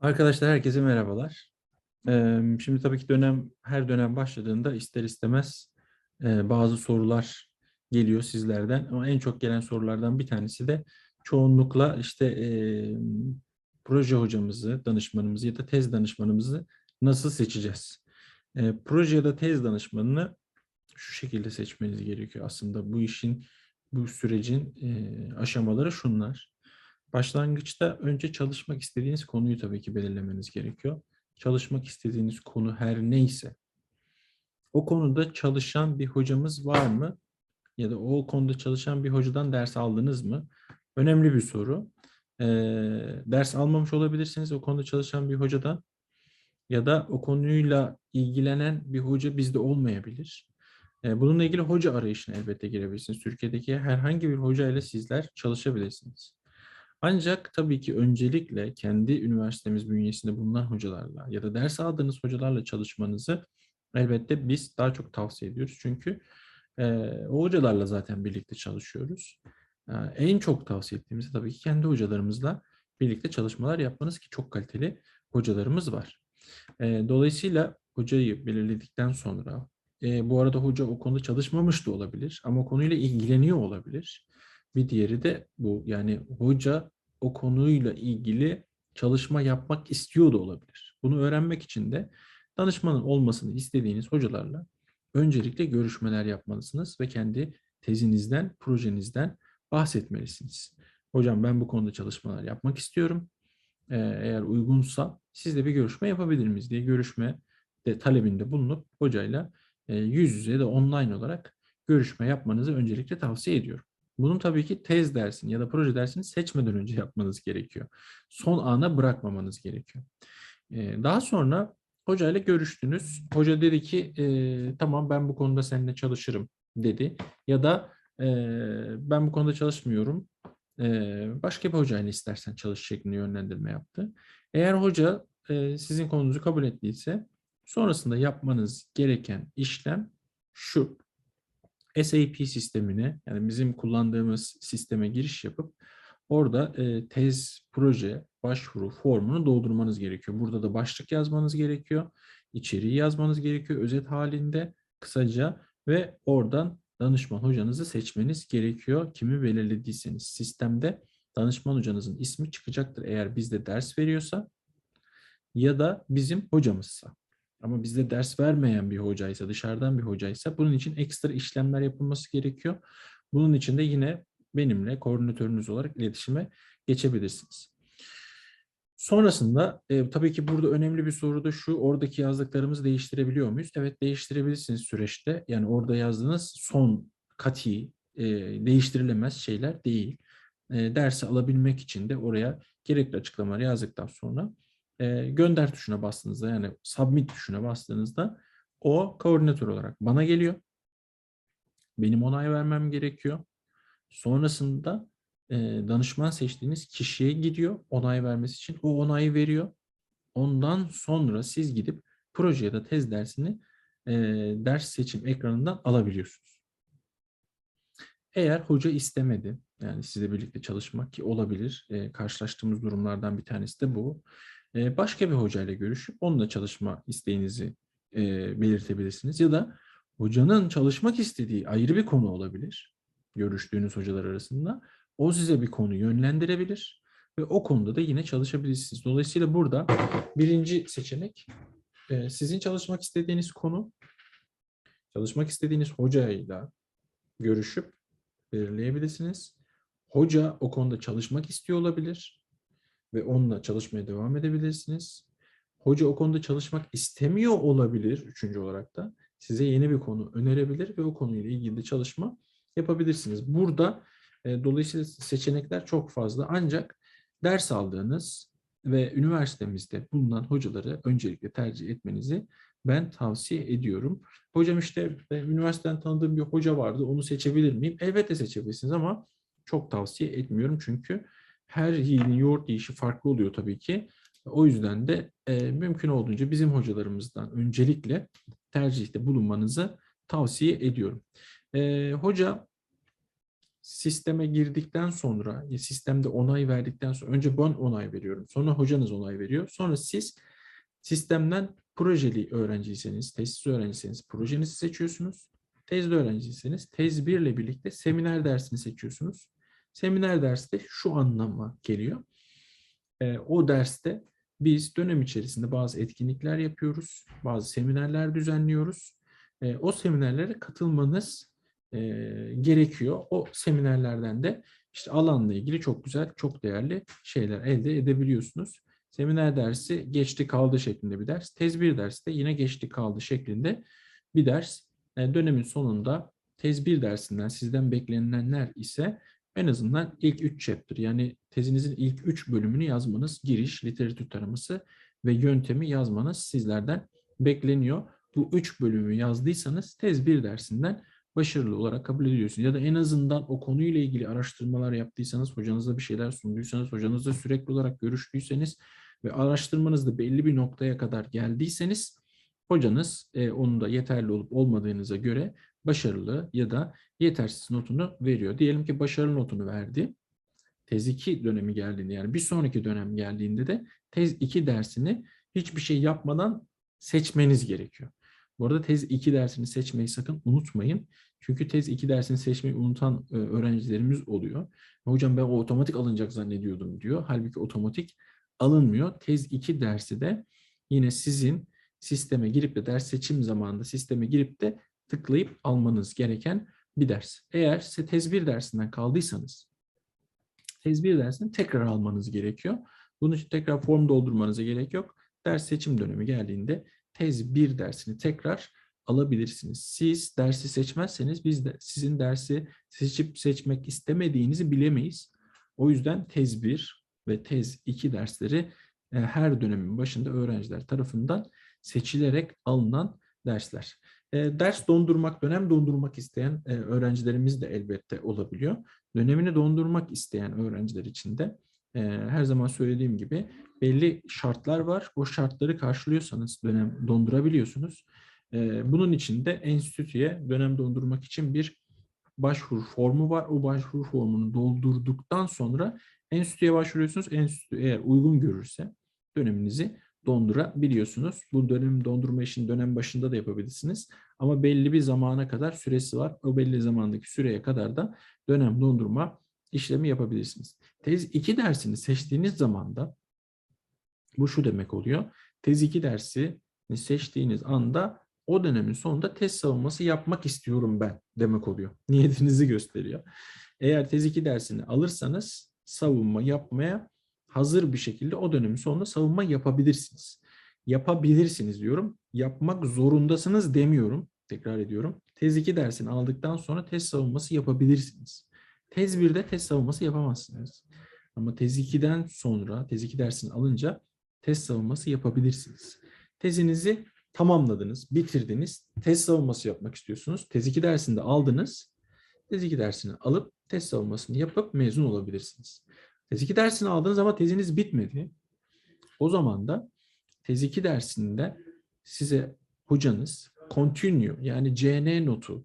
Arkadaşlar herkese merhabalar. Şimdi tabii ki dönem her dönem başladığında ister istemez bazı sorular geliyor sizlerden ama en çok gelen sorulardan bir tanesi de çoğunlukla işte proje hocamızı, danışmanımızı ya da tez danışmanımızı nasıl seçeceğiz? Proje ya da tez danışmanını şu şekilde seçmeniz gerekiyor aslında bu işin bu sürecin aşamaları şunlar. Başlangıçta önce çalışmak istediğiniz konuyu tabii ki belirlemeniz gerekiyor. Çalışmak istediğiniz konu her neyse, o konuda çalışan bir hocamız var mı? Ya da o konuda çalışan bir hocadan ders aldınız mı? Önemli bir soru. Ee, ders almamış olabilirsiniz o konuda çalışan bir hocadan ya da o konuyla ilgilenen bir hoca bizde olmayabilir. Ee, bununla ilgili hoca arayışına elbette girebilirsiniz. Türkiye'deki herhangi bir hoca ile sizler çalışabilirsiniz. Ancak tabii ki öncelikle kendi üniversitemiz bünyesinde bulunan hocalarla ya da ders aldığınız hocalarla çalışmanızı elbette biz daha çok tavsiye ediyoruz. Çünkü e, o hocalarla zaten birlikte çalışıyoruz. E, en çok tavsiye ettiğimiz tabii ki kendi hocalarımızla birlikte çalışmalar yapmanız ki çok kaliteli hocalarımız var. E, dolayısıyla hocayı belirledikten sonra e, bu arada hoca o konuda çalışmamış da olabilir ama konuyla ilgileniyor olabilir. Bir diğeri de bu yani hoca o konuyla ilgili çalışma yapmak istiyor da olabilir. Bunu öğrenmek için de danışmanın olmasını istediğiniz hocalarla öncelikle görüşmeler yapmalısınız ve kendi tezinizden, projenizden bahsetmelisiniz. Hocam ben bu konuda çalışmalar yapmak istiyorum. Ee, eğer uygunsa siz de bir görüşme yapabilir miyiz diye görüşme de talebinde bulunup hocayla e, yüz yüze de online olarak görüşme yapmanızı öncelikle tavsiye ediyorum. Bunun tabii ki tez dersini ya da proje dersini seçmeden önce yapmanız gerekiyor. Son ana bırakmamanız gerekiyor. Daha sonra hocayla görüştünüz. Hoca dedi ki tamam ben bu konuda seninle çalışırım dedi. Ya da ben bu konuda çalışmıyorum. Başka bir hocayla istersen çalış şeklinde yönlendirme yaptı. Eğer hoca sizin konunuzu kabul ettiyse sonrasında yapmanız gereken işlem şu. SAP sistemine yani bizim kullandığımız sisteme giriş yapıp orada e, tez, proje, başvuru formunu doldurmanız gerekiyor. Burada da başlık yazmanız gerekiyor. içeriği yazmanız gerekiyor özet halinde kısaca ve oradan danışman hocanızı seçmeniz gerekiyor. Kimi belirlediyseniz sistemde danışman hocanızın ismi çıkacaktır eğer bizde ders veriyorsa ya da bizim hocamızsa. Ama bizde ders vermeyen bir hocaysa, dışarıdan bir hocaysa bunun için ekstra işlemler yapılması gerekiyor. Bunun için de yine benimle koordinatörünüz olarak iletişime geçebilirsiniz. Sonrasında e, tabii ki burada önemli bir soru da şu, oradaki yazdıklarımızı değiştirebiliyor muyuz? Evet değiştirebilirsiniz süreçte. Yani orada yazdığınız son kati e, değiştirilemez şeyler değil. E, dersi alabilmek için de oraya gerekli açıklamaları yazdıktan sonra e, gönder tuşuna bastığınızda yani submit tuşuna bastığınızda o koordinatör olarak bana geliyor. Benim onay vermem gerekiyor. Sonrasında e, danışman seçtiğiniz kişiye gidiyor onay vermesi için. O onayı veriyor. Ondan sonra siz gidip proje ya da tez dersini e, ders seçim ekranından alabiliyorsunuz. Eğer hoca istemedi, yani sizle birlikte çalışmak ki olabilir, e, karşılaştığımız durumlardan bir tanesi de bu. Başka bir hocayla görüşüp onunla çalışma isteğinizi belirtebilirsiniz. Ya da hocanın çalışmak istediği ayrı bir konu olabilir, görüştüğünüz hocalar arasında. O size bir konu yönlendirebilir ve o konuda da yine çalışabilirsiniz. Dolayısıyla burada birinci seçenek sizin çalışmak istediğiniz konu, çalışmak istediğiniz hocayla görüşüp belirleyebilirsiniz. Hoca o konuda çalışmak istiyor olabilir ve onunla çalışmaya devam edebilirsiniz. Hoca o konuda çalışmak istemiyor olabilir üçüncü olarak da size yeni bir konu önerebilir ve o konuyla ilgili de çalışma yapabilirsiniz. Burada e, dolayısıyla seçenekler çok fazla ancak ders aldığınız ve üniversitemizde bulunan hocaları öncelikle tercih etmenizi ben tavsiye ediyorum. Hocam işte ben üniversiteden tanıdığım bir hoca vardı onu seçebilir miyim? Elbette seçebilirsiniz ama çok tavsiye etmiyorum çünkü her yiğidin yoğurt yiyişi farklı oluyor tabii ki. O yüzden de e, mümkün olduğunca bizim hocalarımızdan öncelikle tercihte bulunmanızı tavsiye ediyorum. E, hoca sisteme girdikten sonra, ya sistemde onay verdikten sonra, önce ben onay veriyorum, sonra hocanız onay veriyor, sonra siz sistemden projeli öğrenciyseniz, tesis öğrenciyseniz projenizi seçiyorsunuz. Tezli öğrenciyseniz tez 1 ile birlikte seminer dersini seçiyorsunuz. Seminer dersi de şu anlama geliyor. Ee, o derste biz dönem içerisinde bazı etkinlikler yapıyoruz, bazı seminerler düzenliyoruz. Ee, o seminerlere katılmanız e, gerekiyor. O seminerlerden de işte alanla ilgili çok güzel, çok değerli şeyler elde edebiliyorsunuz. Seminer dersi geçti kaldı şeklinde bir ders. Tez 1 dersi de yine geçti kaldı şeklinde bir ders. E, dönemin sonunda tez 1 dersinden sizden beklenilenler ise en azından ilk 3 chapter yani tezinizin ilk 3 bölümünü yazmanız, giriş, literatür taraması ve yöntemi yazmanız sizlerden bekleniyor. Bu 3 bölümü yazdıysanız tez 1 dersinden başarılı olarak kabul ediyorsunuz. Ya da en azından o konuyla ilgili araştırmalar yaptıysanız, hocanıza bir şeyler sunduysanız, hocanızla sürekli olarak görüştüyseniz ve araştırmanızda belli bir noktaya kadar geldiyseniz hocanız e, onun da yeterli olup olmadığınıza göre başarılı ya da yetersiz notunu veriyor. Diyelim ki başarılı notunu verdi. Tez 2 dönemi geldiğinde yani bir sonraki dönem geldiğinde de tez 2 dersini hiçbir şey yapmadan seçmeniz gerekiyor. Bu arada tez 2 dersini seçmeyi sakın unutmayın. Çünkü tez 2 dersini seçmeyi unutan e, öğrencilerimiz oluyor. Hocam ben o otomatik alınacak zannediyordum diyor. Halbuki otomatik alınmıyor. Tez 2 dersi de yine sizin sisteme girip de ders seçim zamanında sisteme girip de tıklayıp almanız gereken bir ders. Eğer size tez 1 dersinden kaldıysanız tez 1 dersini tekrar almanız gerekiyor. Bunun için tekrar form doldurmanıza gerek yok. Ders seçim dönemi geldiğinde tez 1 dersini tekrar alabilirsiniz. Siz dersi seçmezseniz biz de sizin dersi seçip seçmek istemediğinizi bilemeyiz. O yüzden tez 1 ve tez 2 dersleri e, her dönemin başında öğrenciler tarafından seçilerek alınan dersler. E, ders dondurmak, dönem dondurmak isteyen e, öğrencilerimiz de elbette olabiliyor. Dönemini dondurmak isteyen öğrenciler için de e, her zaman söylediğim gibi belli şartlar var. O şartları karşılıyorsanız dönem dondurabiliyorsunuz. E, bunun için de enstitüye dönem dondurmak için bir başvuru formu var. O başvuru formunu doldurduktan sonra enstitüye başvuruyorsunuz. Enstitü eğer uygun görürse döneminizi dondurabiliyorsunuz. Bu dönem dondurma işini dönem başında da yapabilirsiniz. Ama belli bir zamana kadar süresi var. O belli zamandaki süreye kadar da dönem dondurma işlemi yapabilirsiniz. Tez 2 dersini seçtiğiniz zaman da bu şu demek oluyor. Tez 2 dersi seçtiğiniz anda o dönemin sonunda test savunması yapmak istiyorum ben demek oluyor. Niyetinizi gösteriyor. Eğer tez 2 dersini alırsanız savunma yapmaya hazır bir şekilde o dönemin sonunda savunma yapabilirsiniz. Yapabilirsiniz diyorum. Yapmak zorundasınız demiyorum. Tekrar ediyorum. Tez 2 dersini aldıktan sonra test savunması yapabilirsiniz. Tez 1'de test savunması yapamazsınız. Ama tez 2'den sonra, tez 2 dersini alınca test savunması yapabilirsiniz. Tezinizi tamamladınız, bitirdiniz, test savunması yapmak istiyorsunuz. Tez 2 dersinde aldınız. Tez 2 dersini alıp test savunmasını yapıp mezun olabilirsiniz. Tez 2 dersini aldığınız ama teziniz bitmedi. O zaman da tez 2 dersinde size hocanız continue yani CN notu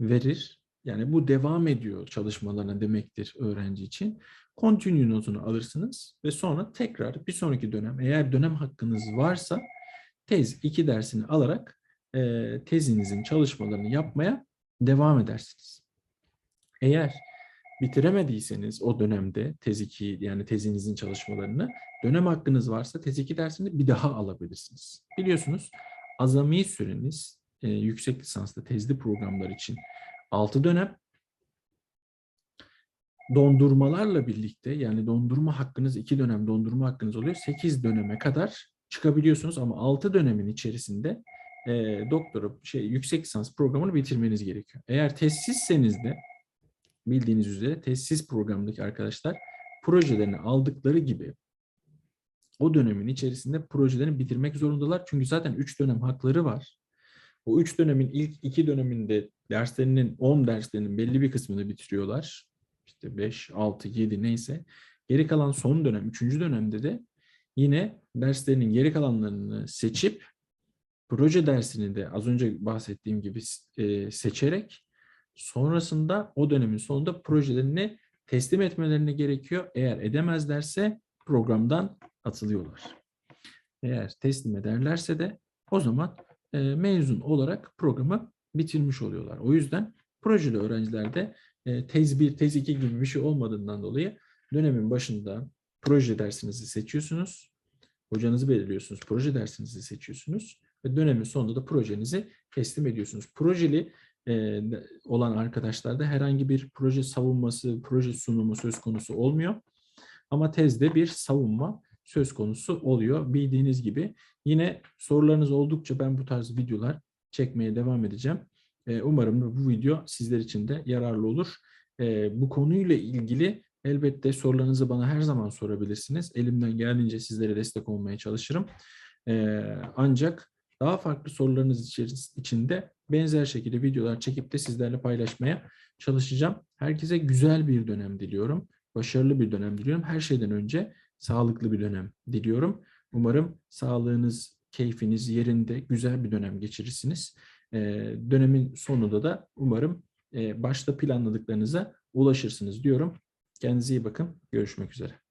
verir. Yani bu devam ediyor çalışmalarına demektir öğrenci için. Continue notunu alırsınız ve sonra tekrar bir sonraki dönem eğer dönem hakkınız varsa tez 2 dersini alarak e, tezinizin çalışmalarını yapmaya devam edersiniz. Eğer bitiremediyseniz o dönemde tez 2 yani tezinizin çalışmalarını dönem hakkınız varsa tez 2 dersini bir daha alabilirsiniz. Biliyorsunuz azami süreniz e, yüksek lisanslı tezli programlar için 6 dönem dondurmalarla birlikte yani dondurma hakkınız 2 dönem dondurma hakkınız oluyor. 8 döneme kadar çıkabiliyorsunuz ama 6 dönemin içerisinde e, doktora şey yüksek lisans programını bitirmeniz gerekiyor. Eğer tezsizseniz de bildiğiniz üzere tesis programındaki arkadaşlar projelerini aldıkları gibi o dönemin içerisinde projelerini bitirmek zorundalar. Çünkü zaten 3 dönem hakları var. O 3 dönemin ilk 2 döneminde derslerinin 10 derslerinin belli bir kısmını bitiriyorlar. İşte 5, 6, 7 neyse. Geri kalan son dönem, 3. dönemde de yine derslerinin geri kalanlarını seçip proje dersini de az önce bahsettiğim gibi seçerek sonrasında o dönemin sonunda projelerini teslim etmelerine gerekiyor. Eğer edemezlerse programdan atılıyorlar. Eğer teslim ederlerse de o zaman e, mezun olarak programı bitirmiş oluyorlar. O yüzden projeli öğrencilerde e, tez 1, tez 2 gibi bir şey olmadığından dolayı dönemin başında proje dersinizi seçiyorsunuz. Hocanızı belirliyorsunuz. Proje dersinizi seçiyorsunuz. Ve dönemin sonunda da projenizi teslim ediyorsunuz. Projeli olan arkadaşlarda herhangi bir proje savunması, proje sunumu söz konusu olmuyor. Ama tezde bir savunma söz konusu oluyor. Bildiğiniz gibi yine sorularınız oldukça ben bu tarz videolar çekmeye devam edeceğim. Umarım bu video sizler için de yararlı olur. Bu konuyla ilgili elbette sorularınızı bana her zaman sorabilirsiniz. Elimden geldiğince sizlere destek olmaya çalışırım. Ancak daha farklı sorularınız içinde benzer şekilde videolar çekip de sizlerle paylaşmaya çalışacağım. Herkese güzel bir dönem diliyorum. Başarılı bir dönem diliyorum. Her şeyden önce sağlıklı bir dönem diliyorum. Umarım sağlığınız, keyfiniz yerinde güzel bir dönem geçirirsiniz. Ee, dönemin sonunda da umarım e, başta planladıklarınıza ulaşırsınız diyorum. Kendinize iyi bakın. Görüşmek üzere.